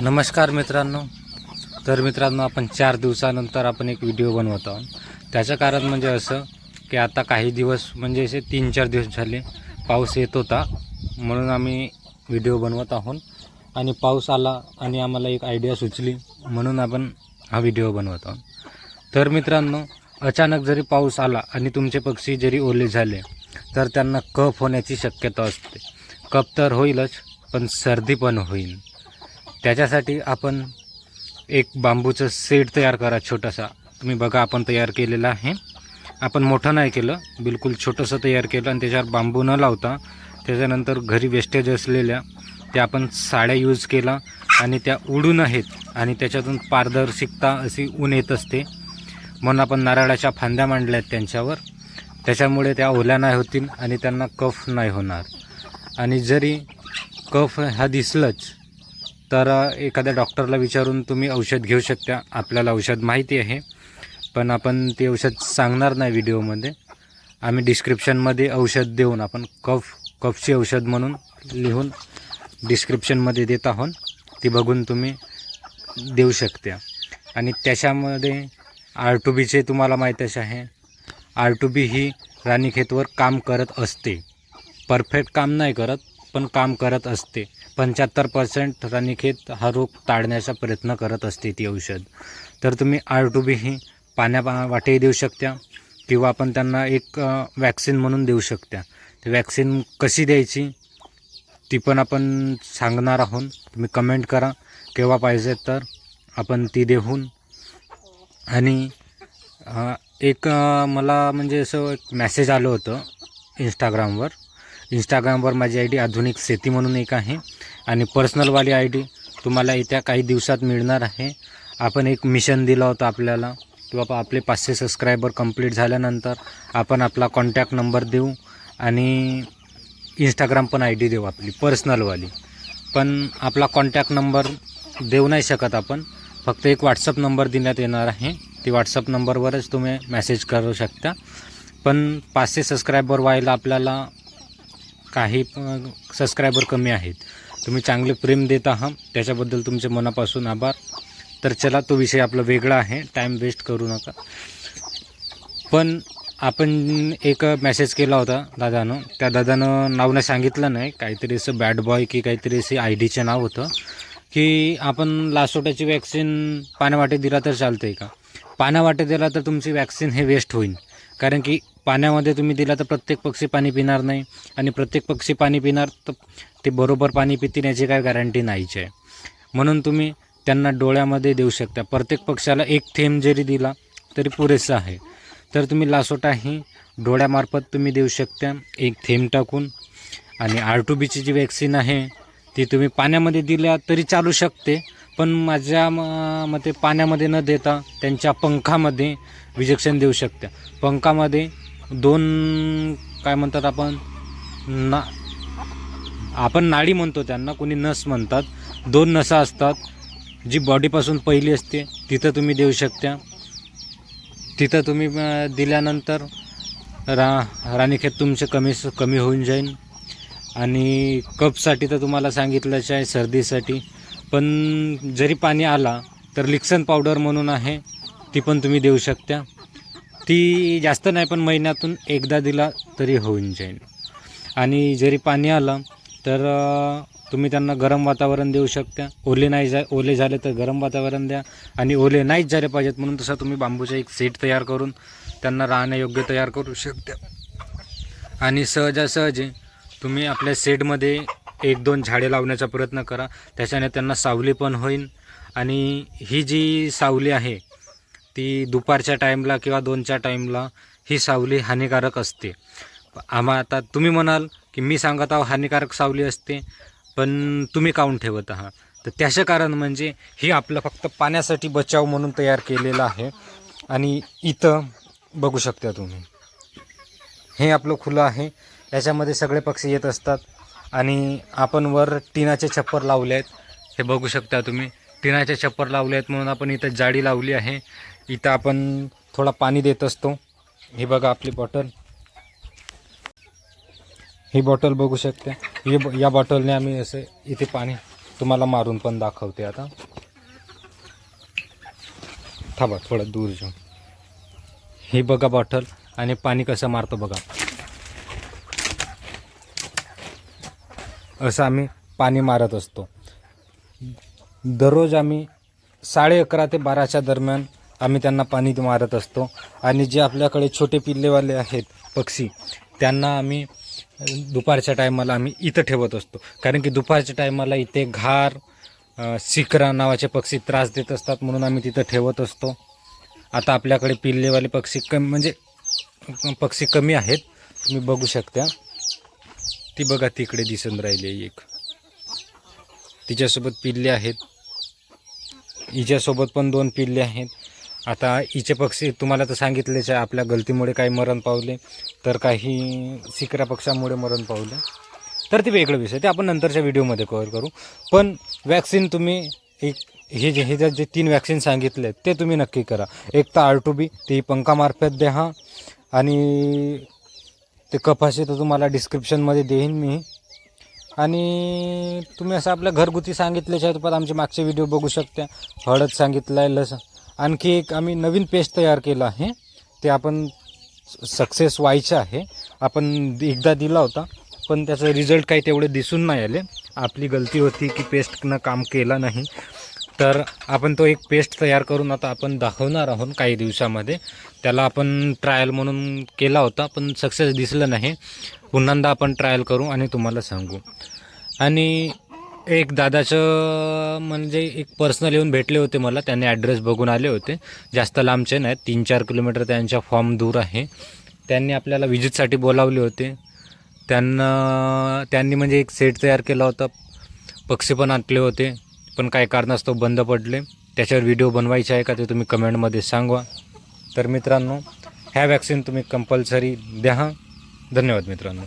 नमस्कार मित्रांनो. तर मित्रांनो आपण चार दिवसानंतर आपण एक व्हिडिओ बनवत आहोत. त्याचं कारण म्हणजे असं की आता काही दिवस म्हणजे असे तीन चार दिवस झाले पाऊस येत होता. म्हणून आम्ही व्हिडिओ बनवत आहोत. आणि पाऊस आला आणि आम्हाला एक आयडिया सुचली. म्हणून आपण हा व्हिडिओ बनवत आहोत. तर मित्रांनो अचानक जरी पाऊस आला आणि तुमचे पक्षी जरी ओले झाले तर त्यांना कफ होण्याची शक्यता असते. कफ तर होईलच पण सर्दी पण होईल. त्याच्यासाठी आपण एक बांबूचं सेट तयार करा छोटासा. तुम्ही बघा आपण तयार केलेला आहे. आपण मोठं नाही केलं बिलकुल छोटंसं तयार केलं आणि त्याच्यावर बांबू न लावता त्याच्यानंतर घरी वेस्टेज असलेल्या त्या आपण साड्या यूज केला आणि त्या उडून आहेत आणि त्याच्यातून पारदर्शिकता अशी ऊन येत असते. म्हणून आपण नारळाच्या फांद्या मांडल्या आहेत त्यांच्यावर. त्याच्यामुळे त्या ओल्या नाही होतील आणि त्यांना कफ नाही होणार. आणि जरी कफ हा दिसलंच. तर एखाद्या डॉक्टरला विचारून तुम्ही औषध घेऊ शकता. आपल्याला औषध माहिती आहे. पण आपण ते औषध सांगणार नाही व्हिडिओमध्ये. आम्ही डिस्क्रिप्शनमध्ये औषध देऊन आपण कफ कफची औषध म्हणून लिहून डिस्क्रिप्शनमध्ये देत आहोत. ती बघून तुम्ही देऊ शकता. आणि त्याच्यामध्ये आर टू बीचे तुम्हाला माहीतच आहे. आर टू बी ही राणीखेतवर काम करत असते. परफेक्ट काम नाही करत. पण काम करत असते. पंच्याहत्तर पर्सेंट राणीखेत हा रोग टाळण्याचा प्रयत्न करत असते ती औषध. तर तुम्ही आर टू बी ही पाण्या पा- वाटेही देऊ शकता किंवा आपण त्यांना एक वॅक्सिन म्हणून देऊ शकता ती वॅक्सिन कशी द्यायची ती पण आपण सांगणार आहोत. तुम्ही कमेंट करा. केव्हा पाहिजे तर आपण ती देऊन आणि एक मला म्हणजे असं एक मॅसेज आलं होतं इंस्टाग्रामवर इंस्टाग्रामवर माझी आय डी आधुनिक शेती म्हणून एक आहे. आणि पर्सनलवाली आय डी तुम्हाला येत्या काही दिवसात मिळणार आहे. आपण एक मिशन दिलं होतं आपल्याला की बाबा आपले पाचशे सबस्क्रायबर कंप्लीट झाल्यानंतर आपण आपला कॉन्टॅक्ट नंबर देऊ आणि इंस्टाग्राम पण आय डी देऊ आपली पर्सनलवाली. पण आपला कॉन्टॅक्ट नंबर देऊ नाही शकत आपण. फक्त एक व्हॉट्सअप नंबर देण्यात येणार आहे. ती व्हॉट्सअप नंबरवरच तुम्ही मेसेज करू शकता. पण पाचशे सबस्क्रायबर व्हायला आपल्याला काही सबस्क्रायबर कमी आहेत. तुम्ही चांगले प्रेम देत आहात. त्याच्याबद्दल तुमचे मनापासून आभार. तर चला तो विषय आपला वेगळा आहे. टाईम वेस्ट करू नका. पण आपण एक मेसेज केला होता दादानं. त्या दादानं नाव नाही सांगितलं नाही. काहीतरी असं बॅड बॉय की काहीतरी असं आय डीचं नाव होतं. की आपण लासोट्याची वॅक्सिन पाण्यावाटे दिला तर चालते का? पाण्यावाटे दिला तर तुमची वॅक्सिन हे वेस्ट होईल. कारण की पाण्यामध्ये तुम्ही दिला तर प्रत्येक पक्षी पाणी पिणार नाही. आणि प्रत्येक पक्षी पाणी पिणार तर ते बरोबर पाणी पितील याची काय गॅरंटी नाहीच आहे. म्हणून तुम्ही त्यांना डोळ्यामध्ये देऊ शकता. प्रत्येक पक्षाला एक थेंब जरी दिला तरी पुरेसं आहे. तर तुम्ही लासोटा ही डोळ्यामार्फत तुम्ही देऊ शकता. एक थेंब टाकून. आणि आर टू बीची जी वॅक्सिन आहे ती तुम्ही पाण्यामध्ये दिल्या तरी चालू शकते. पण माझ्या म- मते पाण्यामध्ये न देता त्यांच्या पंखामध्ये विजेक्शन देऊ शकता. पंखामध्ये दोन काय म्हणतात आपण? ना आपण नाडी म्हणतो त्यांना कोणी नस म्हणतात. दोन नसा असतात. जी बॉडीपासून पहिली असते तिथं तुम्ही देऊ शकता. तिथं तुम्ही दिल्यानंतर रा राणीखेत तुमचे कमी कमी होऊन जाईल आणि कपसाठी तर तुम्हाला सांगितलंच आहे सर्दीसाठी. पण जरी पाणी आला तर लिक्सन पावडर म्हणून आहे ती पण तुम्ही देऊ शकता. ती जास्त नाही पण महिन्यातून एकदा दिला तरी होऊन जाईल. आणि जरी पाणी आलं तर तुम्ही त्यांना गरम वातावरण देऊ शकता. ओले नाही जा ओले झाले तर गरम वातावरण द्या. आणि ओले नाहीच झाले पाहिजेत म्हणून तसं तुम्ही बांबूचा एक सेट तयार करून त्यांना राहण्यायोग्य तयार करू शकता. आणि सहजासहजी तुम्ही आपल्या सेटमध्ये एक दोन झाडे लावण्याचा प्रयत्न करा. त्याच्याने त्यांना सावली पण होईल. आणि ही जी सावली आहे ती दुपारच्या टाईमला किंवा दोनच्या टाईमला ही सावली हानिकारक असते. आम्हा आता तुम्ही म्हणाल की मी सांगत आहो हानिकारक सावली असते पण तुम्ही काऊन ठेवत आहात? तर त्याचं कारण म्हणजे ही आपलं फक्त पाण्यासाठी बचाव म्हणून तयार केलेलं आहे. आणि इथं बघू शकता तुम्ही. हे आपलं खुलं आहे. याच्यामध्ये सगळे पक्षी येत असतात. आणि आपण वर टिनाचे छप्पर लावले आहेत. हे बघू शकता तुम्ही. टिनाचे छप्पर लावले आहेत म्हणून आपण इथं जाडी लावली आहे. इथं आपण थोडा पाणी देत असतो. हे बघा आपली बॉटल. ही बॉटल बघू शकते. हे ब- या बॉटलने आम्ही असं इथे पाणी तुम्हाला मारून पण दाखवते आता. थांबा थोडं दूर जाऊन. हे बघा बॉटल आणि पाणी कसं मारतो बघा. असं आम्ही पाणी मारत असतो. दररोज आम्ही साडे अकरा ते बाराच्या दरम्यान आम्ही त्यांना पाणी मारत असतो. आणि जे आपल्याकडे छोटे पिल्लेवाले आहेत पक्षी त्यांना आम्ही दुपारच्या टायमाला आम्ही इथं ठेवत असतो. कारण की दुपारच्या टायमाला इथे घार सिकरा नावाचे पक्षी त्रास देत असतात म्हणून आम्ही तिथं ठेवत असतो. आता आपल्याकडे पिल्लेवाले पक्षी कमी म्हणजे पक्षी कमी आहेत. तुम्ही बघू शकता. ती बघा तिकडे दिसून राहिली एक. तिच्यासोबत पिल्ले आहेत. हिच्यासोबत पण दोन पिल्ले आहेत. आता हिचे पक्षी तुम्हाला तर सांगितलेच आहे आपल्या गलतीमुळे काही मरण पावले तर काही सिकऱ्या पक्षामुळे मरण पावले. तर ते वेगळं विषय ते आपण नंतरच्या व्हिडिओमध्ये कव्हर करू. पण वॅक्सिन तुम्ही एक हे जे हे जे जे तीन वॅक्सिन सांगितले ते तुम्ही नक्की करा. एक तर आर टू बी ती पंखामार्फत द्या आणि ते कपाशी तर तुम्हाला डिस्क्रिप्शनमध्ये देईन मी. आणि तुम्ही असं आपल्या घरगुती सांगितल्याच्या रूपात आमचे मागचे व्हिडिओ बघू शकता. हळद सांगितलं आहे लस आणखी एक आम्ही नवीन पेस्ट तयार केलं आहे. ते आपण सक्सेस व्हायचं आहे. आपण एकदा दिला होता पण त्याचं रिझल्ट काही तेवढे दिसून नाही आले. आपली गलती होती की पेस्टनं काम केलं नाही. तर आपण तो एक पेस्ट तयार करून आता आपण दाखवणार आहोत काही दिवसामध्ये. त्याला आपण ट्रायल म्हणून केला होता पण सक्सेस दिसलं नाही. पुन्हांदा आपण ट्रायल करू आणि तुम्हाला सांगू. आणि एक दादाचं म्हणजे एक पर्सनल येऊन भेटले होते मला. त्यांनी ॲड्रेस बघून आले होते. जास्त लांबचे नाहीत. तीन चार किलोमीटर त्यांच्या फॉर्म दूर आहे. त्यांनी आपल्याला विजिटसाठी बोलावले होते. त्यांना त्यांनी म्हणजे एक सेट तयार केला होता. पक्षी पण आणले होते. पण काही कारणास्तव बंद पडले. त्याच्यावर व्हिडिओ बनवायचे आहे का ते तुम्ही कमेंटमध्ये सांगवा. तर मित्रांनो ह्या वॅक्सिन तुम्ही कंपल्सरी द्या. धन्यवाद मित्रांनो.